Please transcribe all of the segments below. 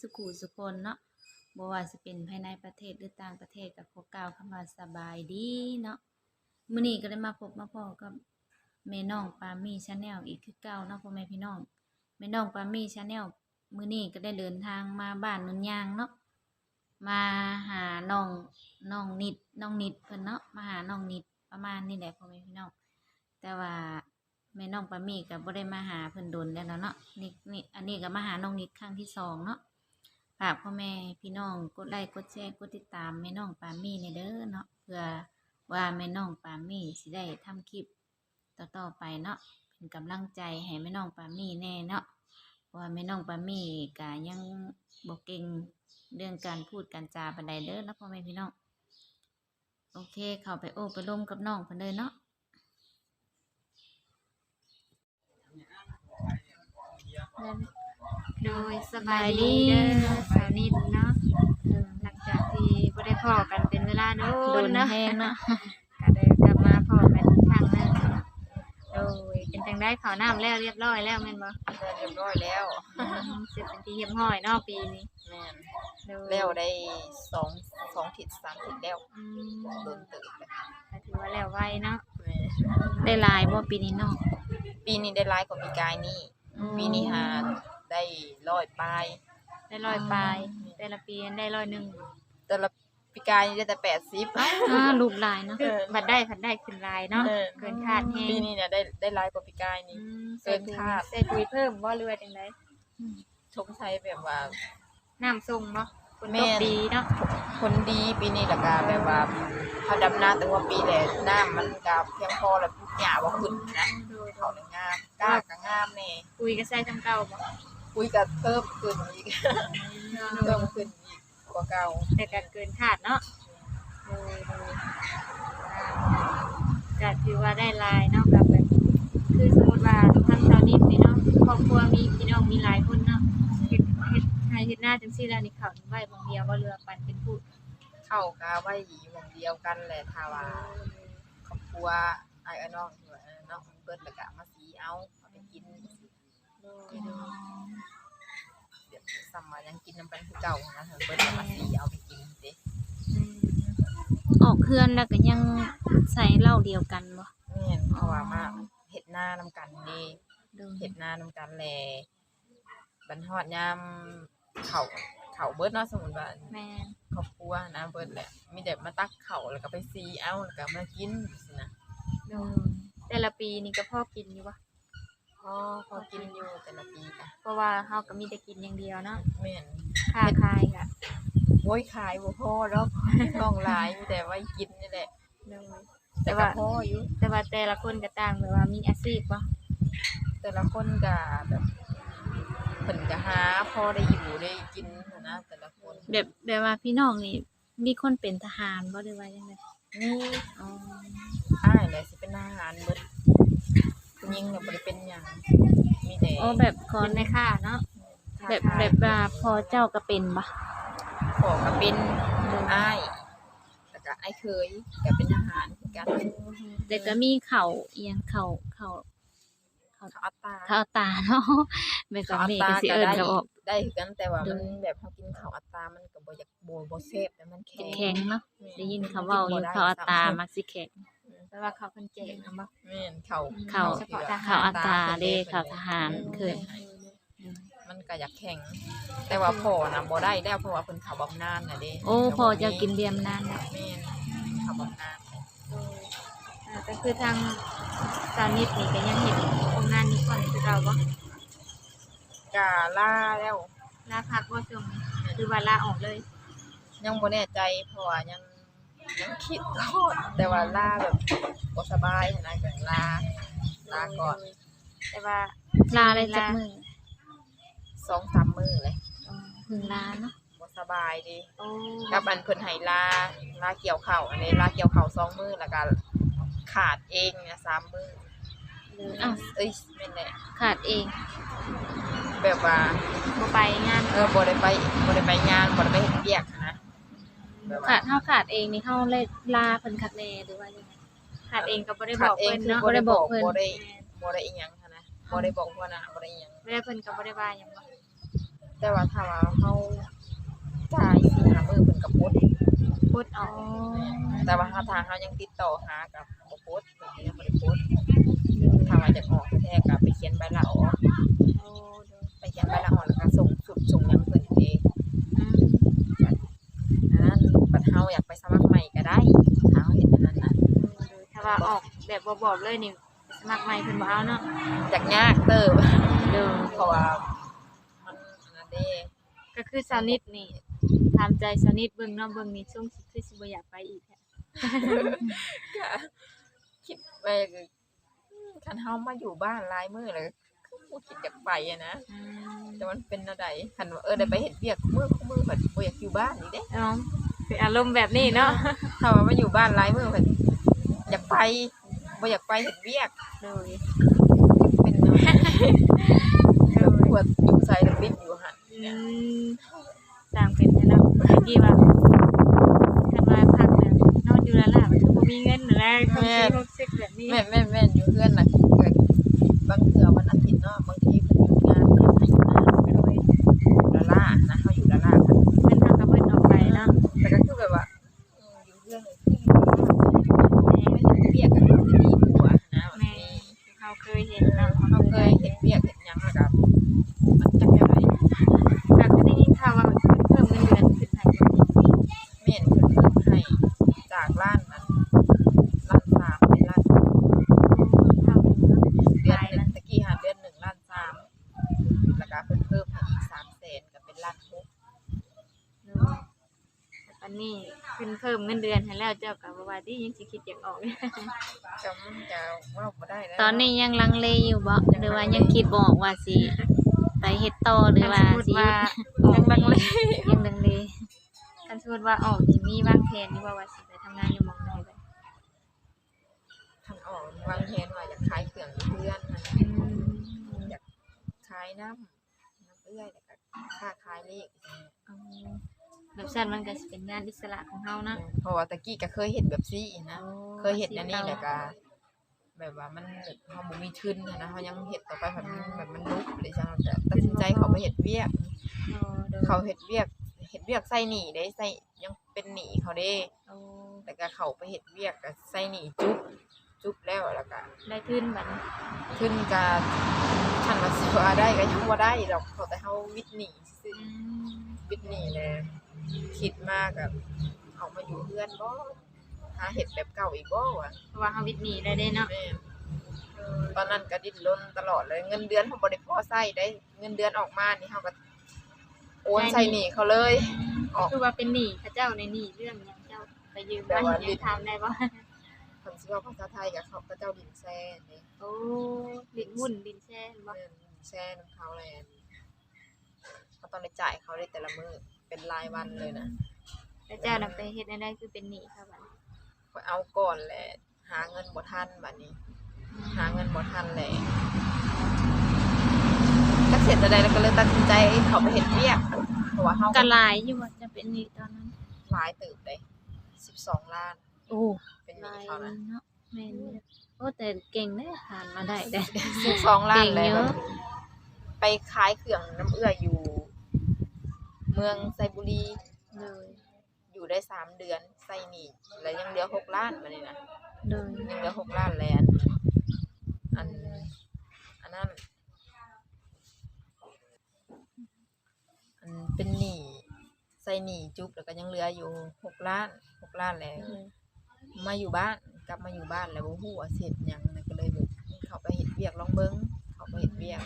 สุขสุคนเนาะบ่ว่าสิเป็นภายในประเทศหรือต่างประเทศก็ขอกล่าวคำว่าสบายดีเนาะมื้อนี้ก็ได้มาพบมาพอกับแม่น้องปามี่ชาแนลอีกคือเก่าเนาะพ่อแม่พี่น้องแม่น้องปามี่ชาแนลมื้อนี้ก็ได้เดินทางมาบ้านนนยางเนาะมาหาน้องน้องนิดน้องนิดเพิ่นเนาะมาหาน้องนิดประมาณนี้แหละพ่อแม่พี่น้องแต่ว่าแม่น้องปามี่ก็บ่ได้มาหาเพิ่นดนแล้วเนาะนี่นี่อันนี้ก็มาหาน้องนิดครั้งที่สองเนาะ ฝากพ่อแม่พี่น้องกดไลค์กดแชร์กดติดตามแม่น้องปามี่ในเด้อเนาะเพื่อว่าแม่น้องปามี่สิได้ทำคลิปต่อๆไปเนาะเป็นกำลังใจให้แม่น้องปามี่แน่เนาะว่าแม่น้องปามี่ก็ยังบ่เก่งเรื่องการพูดการจาปานใดเด้อนะพ่อแม่พี่น้องโอเคเข้าไปโอ้ไปร่มกับน้องเพิ่นเลยเนาะ โดยสบายดีเด้อสาวนิดเนาะหลังจากที่บ่ได้พ้อกันเป็นเวลาโดโดนนเนาะแห้งเนาะก็เลยกลับมาพ้อกันอีกครั้งหนึงโดยเป็นจังได้ข้าวน้ำแล้วเรียบร้อยแล้วแม่นบ่เรียบร้อยแล้วอืมเสร็จเป็นที่เรียบร้อยเนาะปีนี้แม่นโดยแล้วได้สองสองถิดสามถิดแล้วอืมโดนตื่นเลยก็ถือว่าแล้วไวเนาะแม่นได้หลายบ่ปีนี้เนาะปีนี้ได้ร้ายกว่าปีกายนี่ ปีนี้หา ได้ร้อยปลายได้ร้อยปลายแต่ละปีได้ร้อยหนึงแต่ละปีกายนี่ได้แต่แปดสิบ อ่าลูกหลายเนาะคือบัดได้ผัดได้ขึ้นลายเนาะเกินคาดแฮงปีนี้เนี่ยได้ได้ร้ายกว่าปีกายอืนี่มเกินคาด ใส่ปุ๋ยเพิ่มบ่เรือจังไดชงชัยแบบว่า น้ำทรงเนาะฝนแม่ตกน ดีเนาะคนดีปีนี้และกาแบบว่าเขาดำนาแต่ว่าปีแหละน้ำมันกาเพียงพอแล้วหญ้าบ่ขึ้นนะเขาเลยงามกล้าก็งามแน่ปุ๋ยก็ใส่จำเก่าบ่ คุยก็เพิ่มขึ้นอีกเพิ่มขึ้นอีกกว่าเก่าแต่ก็เกินคาดเนาะโดยโดยก็ถือว่าได้ลายเนาะกับแบบคือสมมติว่าทางชาวนิดนี่เนาะครอบครัวมีพี่น้องมีหลายคนเนาะเฮ็ดเฮ็ดให้เฮ็ดหน้าจังซี่แล้วนี่เขาไว้บางเดียวว่าเรือปั่นเป็นผู้เข้ากาไว้อยู่วงเดียวกันแหละถ้าว่าครอบครัวไอ้ายน้องอยู่ว่าเน้องเบิดแล้วก็เอามาสีเอาเอาไปกิน ซ้ำมายังกินน้ำเป็นคือเก่านะเบิดเอามาสีเอาไปกินเด้อืมออกเคลื่อนแล้วก็ยังใส่เหล้าเดียวกันบ่แม่นเพราะว่ามาเฮ็ดหน้านำกันเด้โดยเฮ็ดหน้านำกันแหละบรรฮอดยามเขาเขาเบิดเนาะสมมุติว่าแม่นครอบครัวนะเบิดแหละมีแต่มาตักเขาแล้วก็ไปซีเอาแล้วก็มากินสินะโดยแต่ละปีนี่ก็พอกินอยู่วะพ อพอกินอยู่แต่ละปีก็เพราะว่าเฮาก็มีแต่กินอย่างเดียวเนาะแม่นค่าขายก็โอ้ยขายบ่พอดอกต้องหลายมีแต่ไว้กินนี่แหละโดยแต่แต่ว่าว่าพออยู่แต่ว่าแต่ละคนก็ต่างแบบว่ามีอาชีพบ่แต่ละคนก็แบบเพิ่นก็หาพอได้อยู่ได้กินหั้นนะแต่ละคนแบบแบบว่าพี่น้องนี่มีคนเป็นทหารบ่หรือว่าจังไดนี่อ๋ออ้ายแหละสิเป็นอาหารเบิด ผู้หญิงก็บ่ได้เป็นหยังมีแต่อ๋อแบบขอคนในค่าเนาะแบบแบบว่าพอเจ้าก็เป็นบ่ขอก็เป็นอ้ายแล้วก็อ้ายเคยก็เป็นอาหารเหมือนกันแต่ก็มีเขาอีหยังเขาเขาเขาอัตตาเขาตาเนาะแบบก็แม่ก็สิเอิ้นเขาออก ได้คือกันแต่ว่าโดมันยแบบเขากินข้าวอัตตามันก็บ่อยากบ่บ่เซฟแต่มันแข็งแข็งเนาะได้ยินเขาเว้าอยู่เขาอัตรามักสิแข็ง แต่ว่าเขาคนแจกนะบ่แม่นข้าวเขาเฉพาะทหารเขาอัตราเด้เขาทหารเคยมันก็อยากแข็งแต่ว่าพ่อน่ะบ่ได้แล้วเพราะว่าเพิ่นเข้าบำนาญน่ะเด้โอ้พอเจะกินเบียมนานแล้วแม่นเข้าบำนาญโดยอ่าก็คือทางสาวนิดนี่ก็ยังเห็นโครงงานนี้ก่อนคือเราบ่กาลาแล้ว ลาพักบ่ช่วงนี้คือว่าลาออกเลย ยังบ่แน่ใจเพราะว่ายังยัง คิดก่อนแต่ว่าลาแบบบ่สบายหั้นนะก็ลาลาก่อนแต่ว่าลาอะไรจักมือ2-3มื้อเลยถึงลาเนาะบ่สบายดีโอ้กับอันเพิ่นให้ลาลาเกี่ยวข้าวอันนี้ลาเกี่ยวข้าวสองมื้อแล้วก็ขาดเองเนี่ยสามมื้ออ้าวเอ้ยแม่นแหละขาดเอง แบบว่าบ่ไปงานเออบ่ได้ไปบ่ได้ไปงานบ่ได้ไปเฮ็ดเวียกนะแบบว่า ขาดเฮาขาดเองนี่เฮาเลยลาเพิ่นคักแน่หรือว่ายังไงขาดเองก็บ่ได้บขาอดกเองเพิ่นคือเนาะบ่ได้บอกบ่บ่ได้ได้บ่ได้อีหยังหั้นนะบ่ได้บอกหัวหน้าบ่ได้อีหยังไม่ได้เพิ่นก็บ่ได้ว่าหยังบ่แต่ว่าถ้าว่าเฮาจ่ายสิหามือเพิ่นก็โพสต์พุดออกแต่ว่าถ้าทางเฮายังติดต่อหากับบ่โพสต์เพิ่นก็ยังบ่ได้โพสต์ บบบ่บอกเลยนี่สมัครใหม่เพิ่นบ่เอาเนาะอยากยากเติบเด้อเพราะว่ามันอันนั้นเด้ก็คือสาวนิดนี่ตามใจสาวนิดเบิ่งเนาะเบิ่งนี่ช่วงสิคือสิบ่อยากไปอีกแหละก็คิดไปก็อืมคันเฮามาอยู่บ้านหลายมื้อแล้วก็บ่คิดอยากไปอะนะอืมแต่มันเป็นแนวใดคันว่าเออได้ไปเฮ็ดเวียกคู่มื้อคู่มื้อแบบบ่อยากอยู่บ้านนี่เด้ เนาะเป็นอารมณ์แบบนี้เนาะ ถ้าว่ามาอยู่บ้านหลายมื้อแบบอยากไป บ่อยากไปเฮ็ดเวียกโดยเป็นแนวใดปวดอยู่ใส่แล้วบิดอยู่หั่นอืมสร้างเป็นแน่เนาะเมื่อกี้ว่าคันว่าพักน่ะนอนอยู่แล้วล่ะมันคือบ่มีเงินนั่นแหละเขาสิรู้สึกแบบนี้แม่นแม่นแม่นอยู่เพื่อนน่ะก็บางเทื่อวันอาทิตย์เนาะบางทีเพิ่นอยู่งานเนี่ยให้มา โดย ละล่านะเฮาอยู่ละล่ากัน เพิ่นทำกับเพิ่นออกไปเนาะ แต่ก็คือแบบว่าอืมอยู่เพื่อนเลยคืออยู่ไม่เห็นเปียกกันดีกว่านะมัน แม่ มี ที่เขาเคยเห็นเนาะ เขาเคยเห็นเปียกเห็นหยังแล้วกับมันจะเป็นไร ก็คือได้ยินข่าวว่าเพิ่มเงินเดือนขึ้นให้บ่ เม่นเพิ่นเพิ่มให้จากล้านนั้นล้านสามเป็นล้าน ข่าวเนาะ เดือนหนึ่งตะกี้หาเดือนหนึ่งล้านสามแล้วก็เพิ่นเพิ่มให้อีกสามแสนก็เป็นล้านหก ต อนนี้ขึ้นเพิ่มเงินเดือนให้แล้วเจ้าก็บ่ว่าที่ยังสิคิดอยากออก จำมันจะว่าบ่ได้แล้วตอนนี้ยังลังเลอยู่บ่หรือว่ายังคิดบ่ออกว่าสิไปเฮ็ดต่อหรือว่าสมมุติสิหยุว่าดยังลังเล ยังลังเลคันสมมุติว่าออกสิมีวางแผนอยู่ว่าว่าสิไปทำงานอยู่หม่องใดบ่ทางออกวางแผนว่าอยากขายเครื่องอยู่เพื่อนนะอยากขายน้ำน้ำเอื้อยแล้วก็ค่าขายเลข เอา แบบซั่นมันก็สิเป็นงานอิสระของเฮานะเพราะว่าตะกี้ก็เคยเห็นแบบซี่นะเคยเห็นอันนี้แหละก็แบบว่ามันแบบเฮาบ่มีทุนหั้นนะเฮายังเฮ็ดต่อไปแบบมันแบบมันลุกเลยจังแต่ตัดสินใจเขาไปเฮ็ดเวียกโอ้โดยเขาเฮ็ดเวียกเฮ็ดเวียกใส่หนี้ได้ใส่ยังเป็นหนี้เขาเด้โอ้แต่ก็เขาไปเฮ็ดเวียกก็ใส่หนี้จุ๊บจุ๊บแล้วแล้วก็ได้ขึ้นบัดนี้ทุนก็คันว่าสิว่าได้ก็ยังบ่ได้ดอกเขาแต่เฮาวิดหนี้ซื่ออืมวิดหนี้แหละ คิดมากกับเอามาอยู่เพื่อนบ่หาเฮ็ดแบบเก่าอีกบ่วะเพราะว่าเฮาวิทย์หนีได้เด้เนาะแม่นตอนนั้นก็ดิ้นรนตลอดเลย เงินเดือนเขาบ่ได้พอใช้ได้ เงินเดือนออกมานี่เขาก็โอนใส่หนี้เขาเลย ออก คือว่าเป็นหนี้เขาเจ้าในหนี้เรื่องหยังเจ้าไปยืมแบบมาว่าเห็นยังถามได้บ่คำสิว่าภาษาไทยกับเขาก็เจ้าดินแซ่นี่โอ้ดินหุ้นดินแช่บ่เงินดินแซ่นำเขาแลนเขาต้องได้จ่ายเขาได้แต่ละมื้อ เป็นรายวันเลยนะแล้วเจ้านำไปเฮ็ดได้ได้คือเป็นหนี้ค่ะบัดนี้ก็เอาก่อนแหละหาเงินบ่ทันบัดนี้ หาเงินบ่ทันแหละจักเสร็จจะได้แล้วก็เลยตัดสินใจเขาไปเฮ็ดเวียกเพราะว่าเฮาก็หลายอยู่ว่าจะเป็นนี่ตอนนั้นหลายตึกเลย12ล้าน โอ้เป็นหหลานี้ยเขานะเนาะแม่นอยู่โอ้แต่เก่งเด้ผ่านมาได้เด้12ล้านเลยเก่งเยอะ ไปขายเครื่องน้ำเอื้ออยู่ เมืองไซบุรีเลยอยู่ได้สามเดือนใส่หนี้แล้วยังเหลือหกล้านมานี่นะเลยยังเหลือหกล้านแล้วอันอันนั้นอันเป็นหนี้ใส่หนี้จุบแล้วก็ยังเหลืออยู่หกล้านหกล้านแล้วเลยมาอยู่บ้านกลับมาอยู่บ้านแล้วบ่ฮู้ว่าสิเฮ็ดหยังนะก็เลยแบบเขาไปเฮ็ดเวียกลองเบิ่งเขาไปเฮ็ดเวียก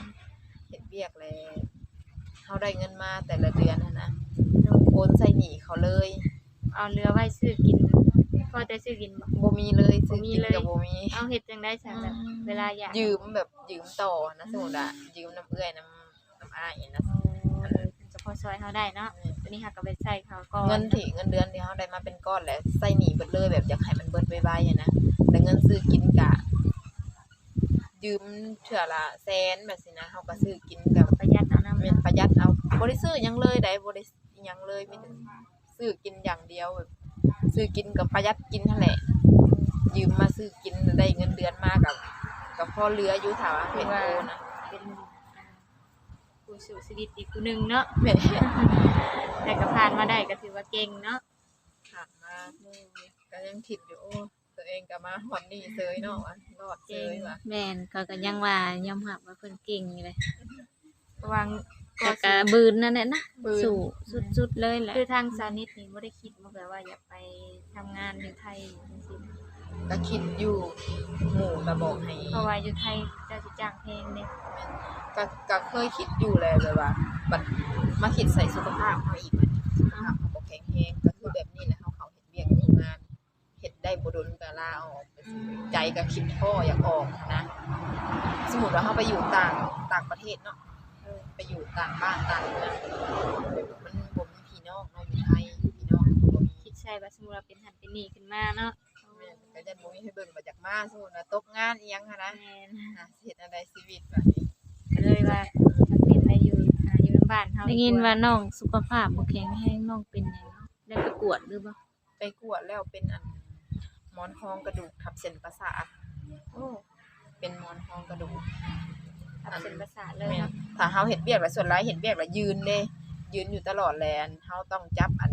เฮ็ดเวียกแล้ว เฮาได้เงินมาแต่ละเดือนหั้นนะโอนใส่หนี้เขาเลยเอาเรือไว้ซื้อกินพอได้ซื้อกินบ่บ่มีเลยซื้อบ่มีกินเลยก็บ่มีเอาเฮ็ดจังได๋ซะแบบเวลาอยากยืมแบบยืมต่อนะสมมุติอะยืมน้ำเอื้อยน้ำน้ำอ้ายนะโอ้เออเพิ่นจะพอช่วยเฮาได้เนาะตัวนี้เฮาก็ไปใช้เขาก่อนเงินที่เงินเดือนที่เฮาได้มาเป็นก้อนแหละใส่หนี้เบิดเลยแบบอยากให้มันเบิดไวๆอะนะแต่เงินซื้อกินกะยืมเทื่อละแสนแบบสินะเฮาก็ซื้อกินแบบประหยัด เอานำแม่นประหยัดเอาบ่ได้ซื้อหยังเลยได้บ่ได้หยังเลยมีแต่ซื้อกินอย่างเดียวแบบซื้อกินกับประหยัดกินนั่นแหละยืมมาซื้อกินได้เงินเดือนมากับกับพอเหลืออยู่ถ้าว่าเป็นโอนะเป็นอ่าผู้ผู้สู่ชีวิตอีกผู้หนึงเนาะแม่แต่ก็ผ่านมาได้ก็ถือว่าเก่งเนาะขาดมาก็ยังคิดอยู่โอ้ตัวเองก็มาหอดนี่เซยเนาะว่ะรอดเซยว่ะแม่นเขาก็ยังว่ายอมรับว่าเพิ่นเก่งอยู่เลย ระวังก็แต่ก็สิบืนนั่นแหละนะปืน สู้สุดๆเลยแหละคือทางสานิทนี่บ่ได้คิดมาแบบว่าอยากไปทำงานอยู่ไทยจังซี่นะก็คิดอยู่หมู่ก็บอกให้เพราะว่าอยู่ไทยเจ้าสิจ้างแพงเด้ก็ก็เคยคิดอยู่แหละแบบว่าบัดมาคิดใส่สุขภาพเขาอีกบัดนี้สุขภาพเขาบ่แข็งแรงก็คือแบบนี้แหละเขาเขาเฮ็ดเวียกเฮ็ดงานเฮ็ดได้บ่ดนก็ลาออกไปสิใจก็คิดท้ออยากออกนะ สมมุติว่าเขาไปอยู่ต่างต่างประเทศเนาะเออ ไปอยู่ต่างบ้านต่างเมืองมันบ่มีพี่น้องเนาะอยู่ไทยพี่น้องบ่มีคิดใช่ว่าสมมุติว่าเป็นหันเป็นนี่ขึ้นมาเนาะแม่นก็จะบ่มีให้เบิ่งมาจากมาสมมุติว่าตกงานอีหยังหันนะแม่นอะสิเฮ็ดอะไรชีวิตแบบนี้ก็เลยว่าถ้าเป็นอะไรอยู่หาอยู่ในบ้านเฮาได้ยินว่าน้องสุขภาพบ่แข็งแรงน้องเป็นหยังเนาะได้ประกวดหรือบ่ไปกวดแล้วเป็นอันหมอนทองกระดูกทับเส้นประสาทโอ้เป็นหมอนทองกระดูก ทับเส้นประสาทเลยแม่นเนาะถ้าเฮาเฮ็ดเวียกแล้วส่วนหลายเฮ็ดเวียกแล้วยืนเด้ยืนอยู่ตลอดแลอันเฮาต้องจับอัน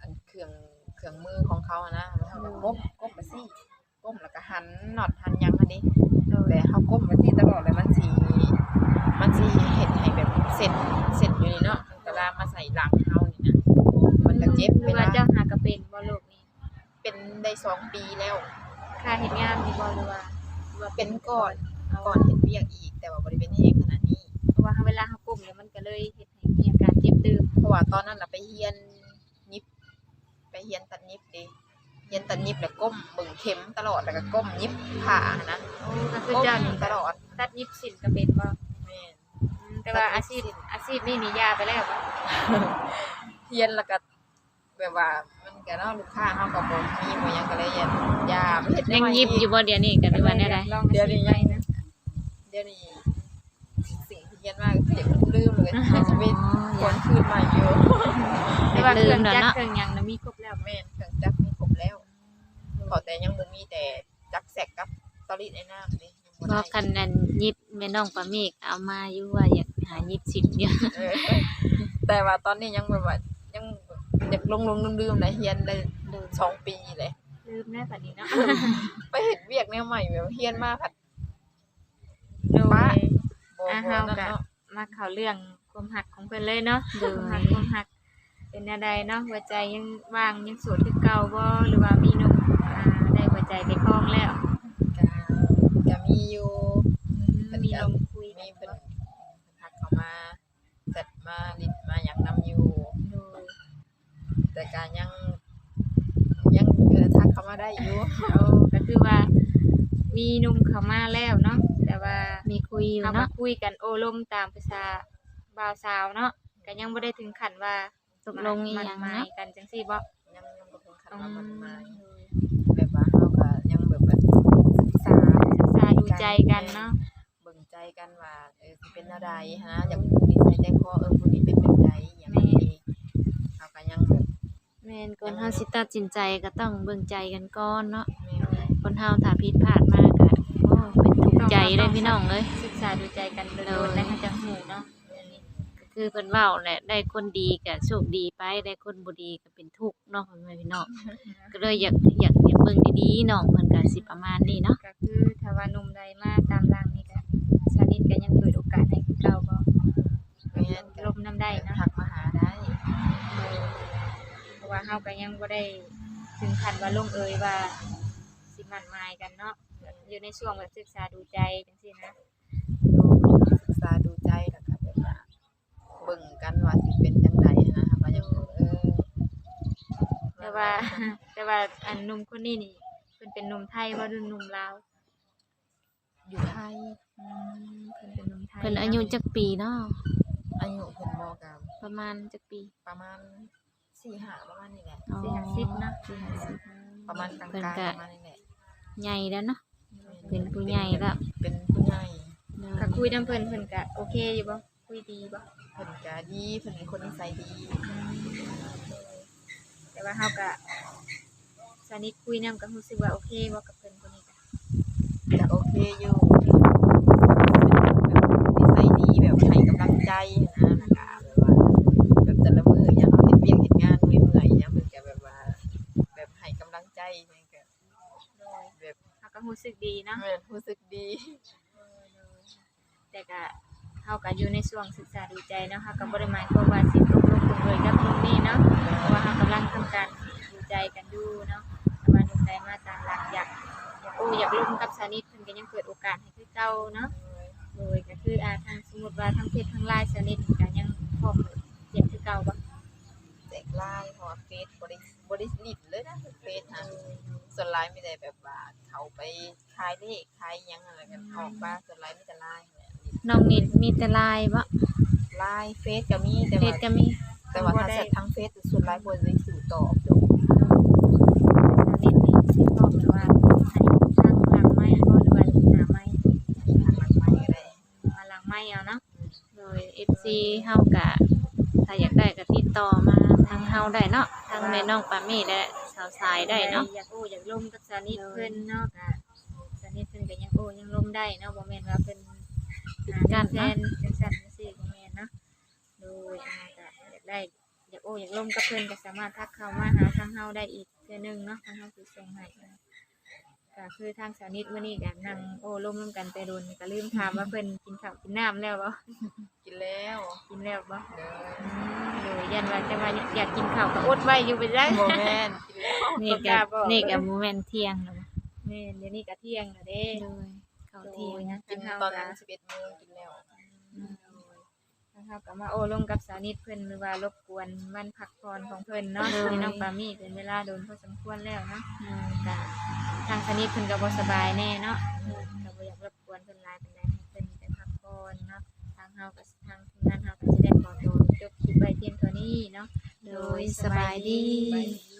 อันเครื่องเครื่องมือของเขาอะนะแล้วเฮาก็ก้มก้มไปสิก้มแล้วก็หันน็อตหันหยังอันนี้แต่เฮาก้มไปสิตลอดเลยมันสิมันสิเฮ็ดให้แบบเส้นเส้นอยู่นี่เนาะเวลามาใส่หลังเฮานี่นะมันก็เจ็บหเวรือลาว่าเจ้าหากระเป็นบ่โลกนี้เป็นได้สองปีแล้ว ค่าเฮ็ดงานนี่บ่หรือว่าหรือว่าเป็นก่อน ก่อนเฮ็ดเวียกอีก แต่ว่าบ่ได้เป็นแห้งขนาดนี้ เพราะว่าเวลาเฮาก้มแล้วมันก็เลยเฮ็ดให้มีอาการเจ็บตื่นเพราะว่าตอนนั้นน่ะไปเฮียนนิบไปเฮียนตัดนิบเด้เฮียนตัดนิบแล้วก้มเบิ่งเข็มตลอดแล้วก็ก้มยิบผ่านะโอ้ก็คือก้มเจ้านี่ตลอดตัดยิบสินก็เป็นบ่แม่นอืมแต่ว่าอาชีพอาชีพนี่นี่ยาไปแล้วบ่เฮียนแล้วก็แบบว่ามันก็เนาะลูกค้าเฮาก็บ่มีบ่หยังก็เลยยันยาไปเฮ็ดยังยิบอยู่บ่เดี๋ยวนี้ก็หรือว่าแนวใดลองอาชีพไปนะ เดี๋ยวนี้สิ่งที่เฮียนมาก็คืออยากลืมเลยอยากจะเป็นคนคืนใหม่อยู่แต่ว่าเคลืรื่อมงแล้วจักรเนาะเครื่องหยังน่ะมีครบแล้วแม่นเครื่องจักรมีครบแล้วขอแต่ยังบ่มีแต่จักรแสกกับตอริไอ้น้ำนี่ยังบ่บ่ได้คันนั้นยิบแม่น้องปาเมกเอามาอยู่ว่าอยากหายิบสิบอยู่ เออแต่ว่าตอนนี้ยังแบบว่ายังอยากลงลงลืมๆนะเฮียนได้สองปีเลย ลืมแน่บัดนี้เนาะ ไปเห็นเวียกแนวใหม่แบบเฮียนมาผัด โดยป้าบ่อ่าบ่เฮานั่นก็เนาะมาเข้าเรื่องความหักของเพิ่นเลยเนาะโดควายมหักความหักเป็นอะไรเนาะหัวใจยังว่างยังโสดคือเก่าบ่หรือว่ามีหนุ่มอ่าได้หัวใจไปครองแล้วก็ก็มีอยู่ อืมมีลมคุยมีกัเพิ่นนทักเข้ามาจัดมาลิดมาหยังนํอยู่ โดยแต่ก็ยัง ยังเออทักเข้ามาได้อยู่ เอาก็คือว่า มีหนุ่มเข้ามาแล้วเนาะแต่ว่ามีคุยอยู่เอามาเนาะคุยกันโอ้ลมตามภาษาบ่าวสาวเนาะก็ยังบ่ได้ถึงขั้นว่าตกลงอีหมันยังหมายเนาะ กันจังซี่บ่ยังยังบ่ถึงขั้นอืว่ามันมหมายแบบว่าเฮาก็ยังแบบว่าศึกษาศึกษาดูใจกันเนาะเบิ่งใจกันว่าเออสิเป็นอะไรฮะอยากรู้นิสัยใจคอเออคนนี้เป็นแบบใดอย่างนี้เขาก็ยังแบบแม่นก่อนเฮาสิตัดสินใจก็ต้องเบิ่งใจกันก่อนเนาะแม่ คนเฮาถ้าผิดพลาดมาก็โอ้เป็นทุกข์ใจเลยพี่น้องเอ้ยศึกษาดูใจกันโดนๆแล้วเขาจะหูเนาะก็คือเพิ่นเว้าแหละได้คนดีก็โชคดีไปได้คนบ่ดีก็เป็นทุกข์เนาะพ่อแม่พี่น้องก็เลยอยากอยากอยากเบิ่งดีๆน้องเพิ่นก็สิประมาณนี้เนาะก็คือถ้าว่าหนุ่มใดมาตามหลังนี่ก็สนิทก็ยังเปิดโอกาสให้คือเก่าบ่แม่นลมน้ำได้เนาะทักมาหาได้เพราะว่าเฮาก็ยังบ่ได้ถึงขั้นว่าลงเอยว่าสิ มั่นหมายกันเนาะอยู่ในช่วงแบบศึกษาดูใจจังซี่นะศึกษาดูใจแล้วก็แบบว่าเบิ่งกันว่าสิเป็นจังไดนะคะก็ยังเออแต่ว่า แต่ว่าอันหนุ่มคนนี้นี่เพิ่นเป็นหนุ่มไทยบ่หรือหนุ่มลาวอยู่ไทยอืมเพิ่นเป็นหนุ่มไทยเพิ่นอายุจักปีเนาะอายุเพิ่นบ่กับประมาณจักปีประมาณ4-5ประมาณนี้แหละอ๋อสี่ห้าสิบเนาะสี่ห้าสิบประมาณกลางเพิ่นๆก็ประมาณนี้แหละ ใหญ่แล้วเนาะเป็นผู้ใหญ่แล้วเป็นผู้ใหญ่ก็คุยนํเพิ่นเพิ่นก็โอเคอยู่บ่คุยดีบ่เพิ่นก็ดีเพิ่นเป็นคนนิสัยดี แต่ว่าเฮาก็สนิทคุยนํก็รู้สึกว่าโอเคบ่กับเพิ่นคนนี้ก็ก็โอเคอยู่เป็นแบบนิสัยดีแบบให้กำลังใจ ใจนะนะกะแบบว่าแบบแต่ละมื้ออย่างเฮาเฮ็ดเวียกเฮ็ดงานเมื่อยๆอย่างเพิ่นก็แบบว่า แบบให้กำลังใจจังก็ โดย แบบ เขา ก็รู้สึกดีเนาะแม่นรู้สึกดีแต่ก็เฮาก็อยู่ในช่วงศึกษาดูใจเนาะเฮาก็บ่ได้หมายความว่าสิตกลงกันเลยกับตรงนี้เนาะเพราะว่าเฮากำลังทำการดูใจกันอยู่เนาะแต่ว่าดูใจมาตามหลักอยากอยากโอ้อยากลงกับสานิทเพิ่นก็ยังเปิดโอกาสให้คือเก่าเนาะ โดยก็คืออ่าทางสมมุติว่าทางเพจทางไลน์สานิทก็ยังพร้อมเรียนคือเก่าบ่ แจก ไลน์เพราะว่าเฟซบ่ได้บ่ได้ลิดเลยนะเฟซฮะส่วนไลน์มีแต่แบบว่าเขาไปขายเลขขายหยังอะไรกันออกมาส่วนไลน์มีแต่ไลน์แหละน้องนิดมีแต่ไลน์บ่ไลน์เฟซก็มีแต่เพว่าจก็มีแต่ว่าถ้าเสร็จทั้งเฟซส่วนไลน์บ่ได้สู่ตอบดอกสานิทนี่สิบอกเลยว่าให้ทางหลังไม้บ่หรือว่าหน้าไม้ทางหลังไม้ก็ได้มาหลังไม้เอาเนาะโดย FC เฮาก็ ถ้าอยากได้ก็ติดต่อมาทางเฮาได้เนาะทางแม่น้องปามี่และสาวสายได้เนาะอยากโอ้อยากลมกับสานิทเพิ่นเนาะก็สานิทเพิ่นก็ยังโอ้ยังลมได้เนาะบ่แม่นว่าเพิ่นหาเงินแทนจังซั่นจังซี่บ่แม่นเนาะโดยอ่าก็อยากได้อยากโอ้อยากลมกับเพิ่นก็สามารถทักเข้ามาหาทางเฮาได้อีกเทื่อนึงเนาะทางเฮาสิส่งให้ ก็คือทางสานิทมื้อนี้ก็นั่งโอ้ลมนํกันไปโดนก็ลืมถามว่าเพิ่นกินข้าวกินน้ำแล้วบ่กินแล้วกินแล้วบ่เด้ออืมโดยยันว่าจะว่าอยากกินข้าวก็อดไว้อยู่ไปได้บ่แม่นกินแล้วนี่ก็นี่ก็บ่แม่นเที่ยงแล้วบ่แม่นเดี๋ยวนี้ก็เที่ยงแล้วเด้โดยเข้าเที่ยงนะกินตอนนั้น11โมงกินแล้วนะ ครับก็มาโอ้ลงกับสานิทเพิ่นหรือว่ารบกวนวันพักผ่อนของเพิ่นเนาะในน้องปามี่เป็นเวลาโดนพอสมควรแล้วเนาะก็ทางสานิทเพิ่นก็บ่สบายแน่เนาะก็บ่อยากรบกวนเพิ่นหลายปานใดให้เพิ่นไปพักผ่อนเนาะทางเฮาก็ทางทีมงานเฮาก็จะได้ขอตัวจบคลิปไว้เพียงเท่านี้เนาะโดยสบายดี สบายดี